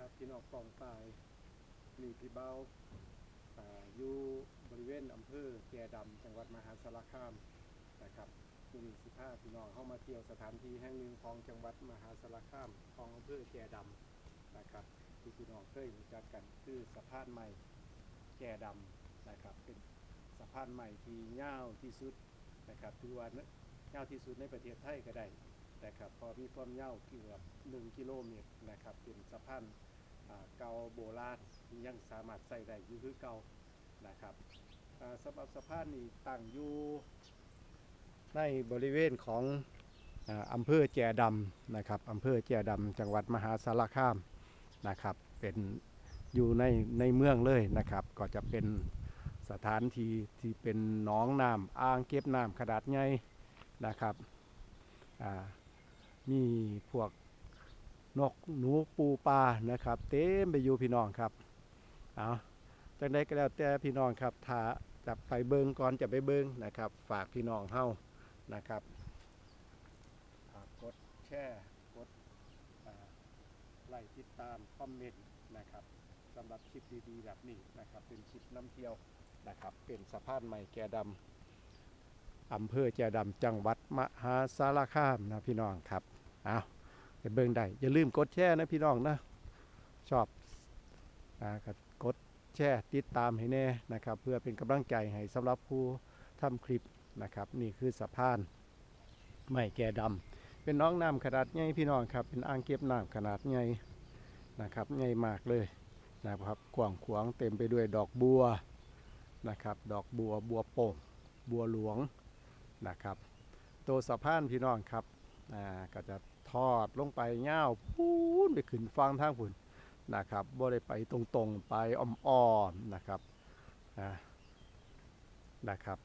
ครับพี่น้องกองปลายมีพี่เบาอ่าอยู่บริเวณอำเภอแก่ดำจังหวัดมหาสารคามนะครับมีสิบห้าพี่น้องเข้ามาเที่ยวสถานที่แห่งหนึ่งของจังหวัดมหาสารคามของอำเภอแก่ดำนะครับที่พี่น้องเคยรู้จักกันคือสะพานใหม่แก่ดำนะครับ เป็นสะพานใหม่ที่ยาวที่สุดนะครับถือว่ายาวที่สุดในประเทศไทยก็ได้นะครับพอมีความยาวเกือบ1กิโลเมตรนะครับเป็นสะพาน เก่าโบราณยังสามารถใส่ได้อยู่คือเก่านะครับสำหรับสะพานนี้ตั้งอยู่ในบริเวณของอำเภอแจดำนะครับอำเภอแจดำจังหวัดมหาสารคามนะครับ เป็นอยู่ในในเมืองเลยนะครับ ก็จะเป็นสถานที่ที่เป็นหนองน้ำอ่างเก็บน้ำขนาดใหญ่นะครับมีพวก นกหนูปูปลานะครับ เต็มไปอยู่พี่น้องครับเอาจังได้ก็แล้วแต่พี่น้องครับถ้าจะไปเบิงก่อนจะไปเบิงนะครับ ฝากพี่น้องเฮานะครับกดแชร์กดไลค์ติดตามคอมเมนต์นะครับสำหรับคลิปดีๆแบบนี้นะครับ เป็นคลิปน้ำเที่ยวนะครับ เป็นสะพานใหม่แก่ดำอำเภอแจดำจังหวัดมหาสารคามนะพี่น้องครับเอา ไปเบิ่งได้อย่าลืมกดแชร์นะพี่น้องนะชอบอก็กดแชร์ติดตามให้แน่นะครับ เพื่อเป็นกำลังใจให้สำหรับผู้ทำคลิปนะครับ นี่คือสะพานไม้แก่ดำเป็นน้องน้ำขนาดใหญ่พี่น้องครับ เป็นอ่างเก็บน้ำขนาดใหญ่นะครับใหญ่มากเลยนะครับกว้างขวางเต็มไปด้วยดอกบัวนะครับ ดอกบัวบัวโป่งบัวหลวงนะครับ ตัวสะพานพี่น้องครับอ่าก็จะ ทอดลงไปเงาวพูนไปขึ้นฟังทางพุ่นนะครับบ่ได้ไปตรงๆไปอ้อมๆนะครับนะครับ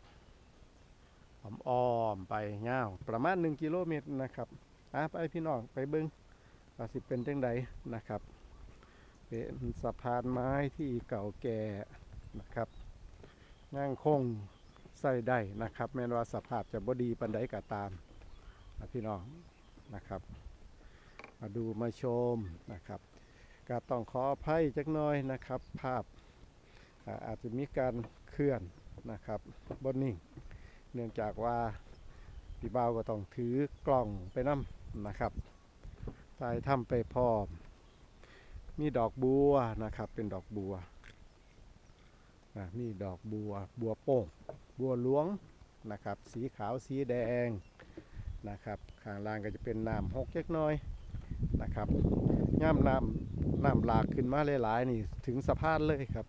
อ้อมๆไปเงาวประมาณ 1 กิโลเมตรนะครับอะไปพี่น้องไปเบิ้งว่าสิเป็นจังใดนะครับ เป็นสะพานไม้ที่เก่าแก่นะครับนั่งคงใส่ได้นะครับ แม้ว่าสภาพจะบ่ดีปันใดก็ตามพี่น้อง นะครับ มาดูมาชมนะครับก็ต้องขออภัยจักหน้อยนะครับ ภาพอาจจะมีการเคลื่อนนะครับบนนิ่ง เนื่องจากว่าพี่บ่าวก็ต้องถือกล่องไปนํนะครับตายทำไปพร้อม มีดอกบัวนะครับ เป็นดอกบัวอะมีดอกบัว บัวโป่ง บัวหลวงนะครับ สีขาว สีแดง นะครับข้างล่างก็จะเป็นน้ำหกเล็กน้อยนะครับย่ำน้ำน้ำหลากขึ้นมาหลายๆนี่ถึงสะพานเลยครับ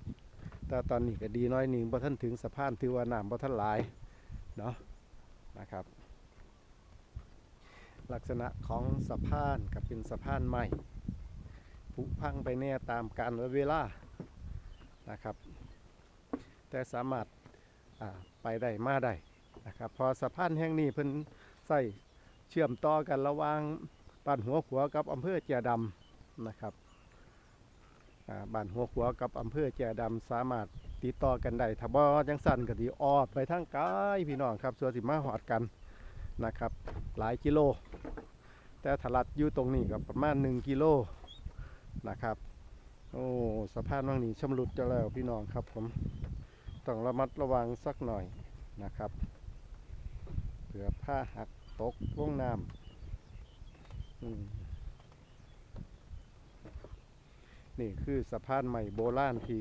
แต่ตอนนี้ก็ดีน้อยหนึ่งพอท่านถึงสะพานถือว่าน้ำพอท่านหลายเนาะนะครับ ลักษณะของสะพานกับเป็นสะพานใหม่ผุพังไปแน่ตามกาลเวลานะครับ แต่สามารถไปได้มาได้นะครับพอสะพานแห่งนี้เพิ่นใส่ เชื่อมต่อกันระหว่างบ้านหัวขัวกับอำเภอเจียดำนะครับบ้านหัวขัวกับอำเภอเจียดำสามารถติดต่อกันได้ถ้าบ่จังสั่นก็สิออกไปทางไกลพี่น้องครับส่วนสิมาหอดกันนะครับ หลายกิโล แต่ถลัดอยู่ตรงนี้ก็ประมาณ 1 กิโลนะครับโอ้สะพานว่างนี้ชำรุดจะแล้วพี่น้องครับผมต้องระมัดระวังสักหน่อยนะครับเผื่อผ้าหัก ตกลงน้ำนี่คือสะพานใหม่โบราณที่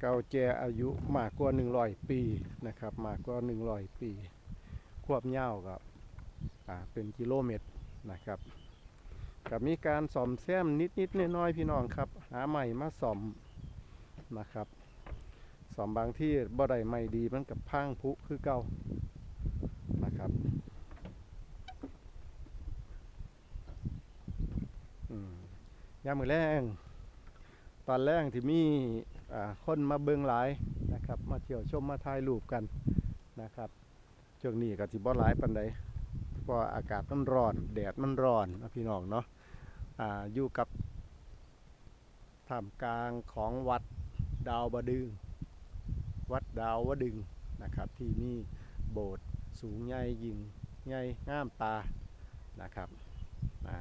เก่าแก่อายุมากกว่า100 ปีนะครับมากกว่า100 ปี ควบยากับเป็นกิโลเมตรนะครับกับมีการซ่อมแซมนิดๆน้อยๆพี่น้องครับ หาใหม่มาซ่อมนะครับสอมบางที่บ่ได้ไม่ดีมันกับพังผุคือเก่านะครับอืม ยามมือแรงตอนแรกที่มีคนมาเบิงหลายนะครับ มาเที่ยวชมมาถ่ายรูปกันนะครับช่วงนี้ก็สิบ่หลายปันใดเพราะอากาศมันร้อนแดดมันร้อนนะพี่น้องเนาะอ่าอยู่กับท่ามกลางของวัดดาวบดึง วัดดาววดึงนะครับ ที่มีโบสถ์สูงใหญ่ยิ่งใหญ่งามตานะครับอ่า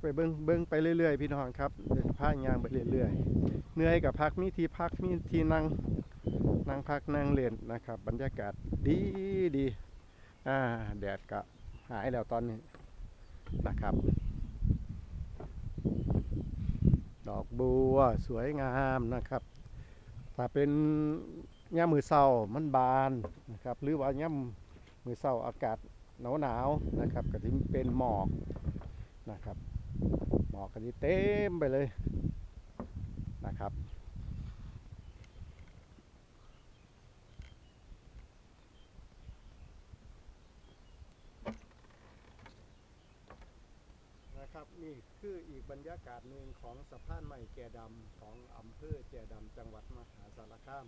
ไปเบิ้งเบิ้งไปเรื่อยๆ พี่น้องครับเดินพายยางไปเรื่อยๆเหนื่อยกับพักมีที่พักมีที่นั่งนั่งพักนั่งเล่นนะครับ บรรยากาศดีดีอ่าแดดก็หายแล้วตอนนี้นะครับ ดอกบัวสวยงามนะครับถ้าเป็นย่ามือเศร้ามันบานนะครับหรือว่าย่ามมือเศร้าอากาศหนาวหนาวๆนะครับก็จะเป็นหมอกนะครับ หมอกก็จะเต็มไปเลยนะครับ นะครับนี่คืออีกบรรยากาศหนึ่งของสะพานใหม่แก่ดำของอำเภอแก่ดำจังหวัดมหาสารคาม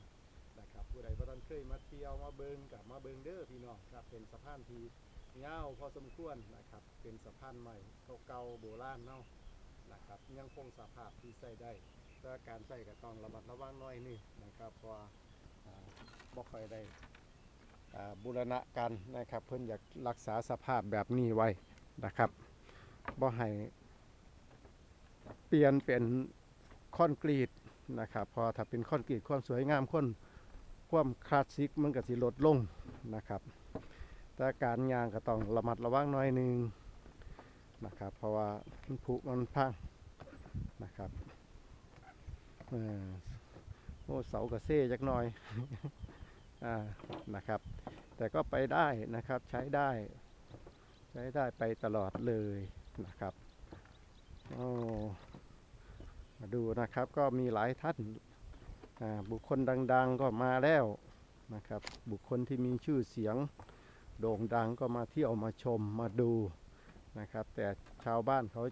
นะครับผู้ใดบ่ทันเคยมาเที่ยวมาเบิงกับมาเบิงเด้อพี่น้องครับเป็นสะพานที่ยาวพอสมควรนะครับ เป็นสะพานใหม่เก่าๆโบราณเนาะ นะครับยังคงสภาพที่ใช้ได้ แต่การใช้ก็ต้องระมัดระวังน้อยนึงนะครับเพราะว่าอ่าบ่ค่อยได้บูรณะกันนะครับ เพิ่นอยากรักษาสภาพแบบนี้ไว้นะครับบ่ให้เปลี่ยนเป็นคอนกรีตนะครับพอถ้าเป็นคอนกรีตความสวยงามคนความคลาสสิกมันก็สิลดลงนะครับ แต่การยางก็ต้องระมัดระวังหน่อยนึง นะครับ เพราะว่ามันผุมันพังนะครับเออโอ้เสากระเซ่จักหน่อยอ่านะครับ แต่ก็ไปได้นะครับใช้ได้ ใช้ได้ไปตลอดเลยนะครับโอ้มาดูนะครับก็มีหลายท่านบุคคลดัง ๆก็มาแล้วนะครับ บุคคลที่มีชื่อเสียงโด่งดังก็มาเที่ยวมาชมมาดู นะครับ แต่ชาวบ้านเขา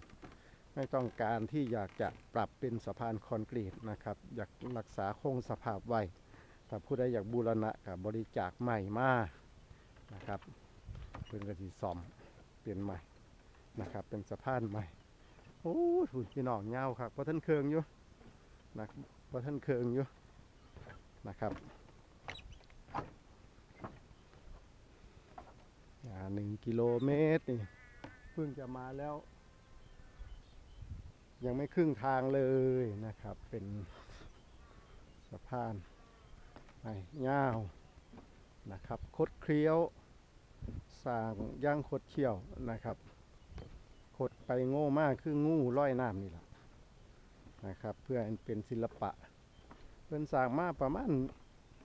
ไม่ต้องการที่อยากจะปรับเป็นสะพานคอนกรีตนะครับ อยากรักษาคงสภาพไว้ถ้าผู้ใดอยากบูรณะกับบริจาคใหม่มานะครับเพื่อนกสิซ่อมเปลี่ยนใหม่นะครับ เป็นสะพานใหม่โอ้ยหุ่นพี่น้องเงาครับเพราะท่านเคืองอยู่นะเพราะท่านเคืองอยู่นะครับหนึ่งกิโลเมตรนี่ พิ่งจะมาแล้ว ยังไม่ครึ่งทางเลยนะครับ เป็นสะพานใหม่ยาวนะครับ คดเคี้ยวสร้างย่างคดเขี้ยวนะครับคดไปโง่มากคืองูร้อยน้ำนี่แหละนะครับ เพื่อเป็นศิลปะเป็นสร้างมาประมาณ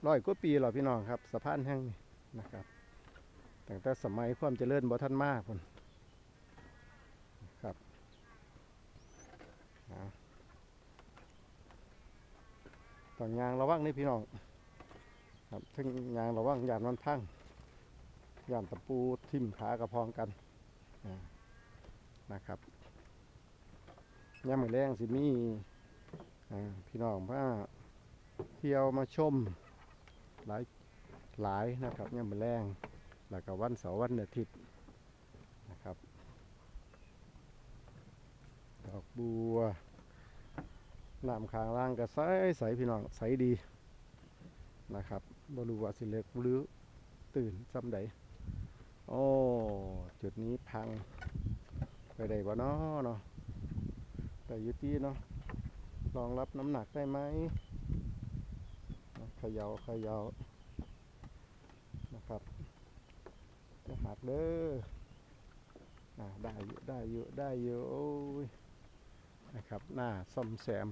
ร้อยกว่าปีหรอพี่น้องครับสะพานแห่งนี้นะครับตั้งแต่สมัยความเจริญบ่ท่านมากคนครับอ่า ต้องยางระวังนี่พี่น้องครับทั้งยางระวังยานมันพังยานตะปูทิ่มขากระพองกันนะครับย่ามมือแรงสิมี่พี่น้องมาเที่ยวมาชมหลายหลายนะครับย่ามือแรงแล้วก็วันเสาร์วันอาทิตย์นะครับ ดอกบัว น้ำขางล่างก็ใสใสพี่น้องใสดีนะครับบรูวาสิเล็กหรือตื่นจำใดโอ้จุดนี้พังไปได้บ่เนาะเนาะแต่อยุตีเนาะรองรับน้ำหนักได้ไหมเขยาเขยานะครับจะหักเด้ออ่าได้อยู่ได้อยู่ได้อยู่โอ้ยนะครับหน้าซ่อมแซม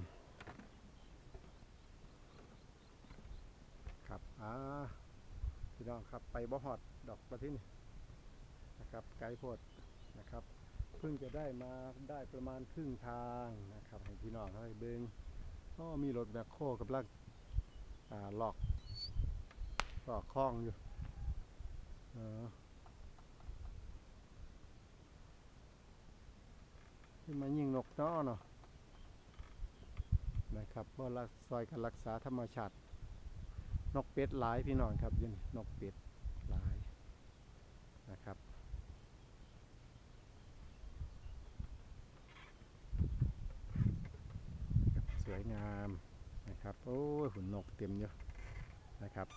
ครับ อ่าพี่น้องครับไปบ่ฮอดดอกประทินนะครับ ไกด์โพดนะครับเพิ่งจะได้มาได้ประมาณครึ่งทางนะครับให้พี่น้องเขาให้เบิงก็มีรถแบคโคกำลังอ่าลอกหลอกคล้องอยู่เออขึ้นมายิงนกเนาะเนาะนะครับเพราะรักซอยกันรักษาธรรมชาติ นกเป็ดหลายพี่น้องครับยืนนกเป็ดหลายนะครับสวยงามนะครับโอ้หุ่นนกเต็มเยอะนะครับ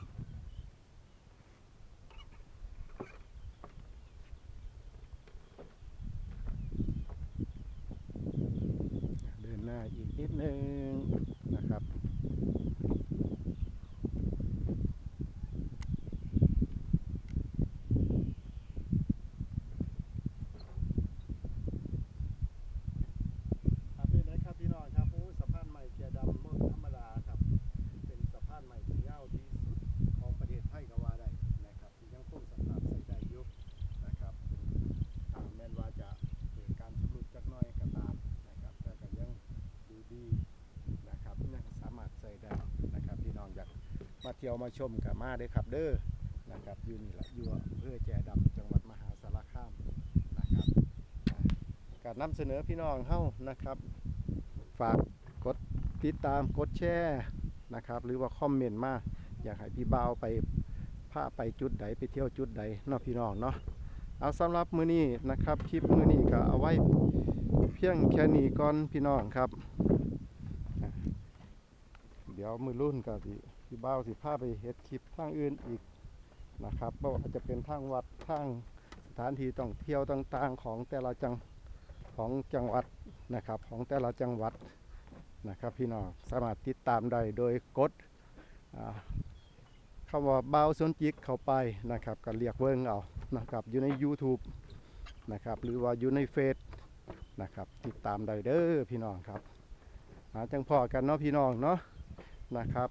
นิดนึงนะครับ ครับนี่นะครับพี่น้องครับโอ้ยสะพานใหม่เกียร์ดำบ่ธรรมดาครับ เป็นสะพานใหม่ที่ยาวที่สุดของประเทศไทยก็ว่าได้นะครับที่ยังคงสภาพใช้ได้อยู่นะครับถึงอ่าแม้นว่าจะเกิดการชำรุดจักหน้อยก็ตามนะครับแต่ก็ยังดูดีนะครับยังสามารถใช้ได้นะครับพี่น้องอยาก มาเที่ยวมาชมกับมาได้ครับเด้อนะครับอยู่นี่แหละอยู่อำเภอแจดำจังหวัดมหาสารคามนะครับการนำเสนอพี่น้องเฮ้านะครับ ฝากกดติดตามกดแชร์นะครับ หรือว่าคอมเมนต์มาอยากให้พี่บ่าวไปพาไปจุดใดไปเที่ยวจุดใดเนาะพี่น้องเนาะเอาสำหรับมือนี้นะครับคลิปมือนี้ก็เอาไว้เพียงแค่นี้ก่อนพี่น้องครับ เดี๋ยวมือรุ่นก็สิ พี่บ่าวสิพาไปเฮ็ดคลิปทางอื่นอีกนะครับบ่ว่าจะเป็นทางวัดทางสถานที่ท่องเที่ยวต่างๆของแต่ละจังของจังหวัดนะครับของแต่ละจังหวัดนะครับพี่น้องสามารถติดตามได้โดยกดอ่าคำว่าเบาสนจิกเข้าไปนะครับก็เรียกเวิงเอานะครับอยู่ใน YouTube นะครับหรือว่าอยู่ในเฟซนะครับติดตามได้เด้อพี่น้องครับหาจังพอกันเนาะพี่น้องเนาะนะครับ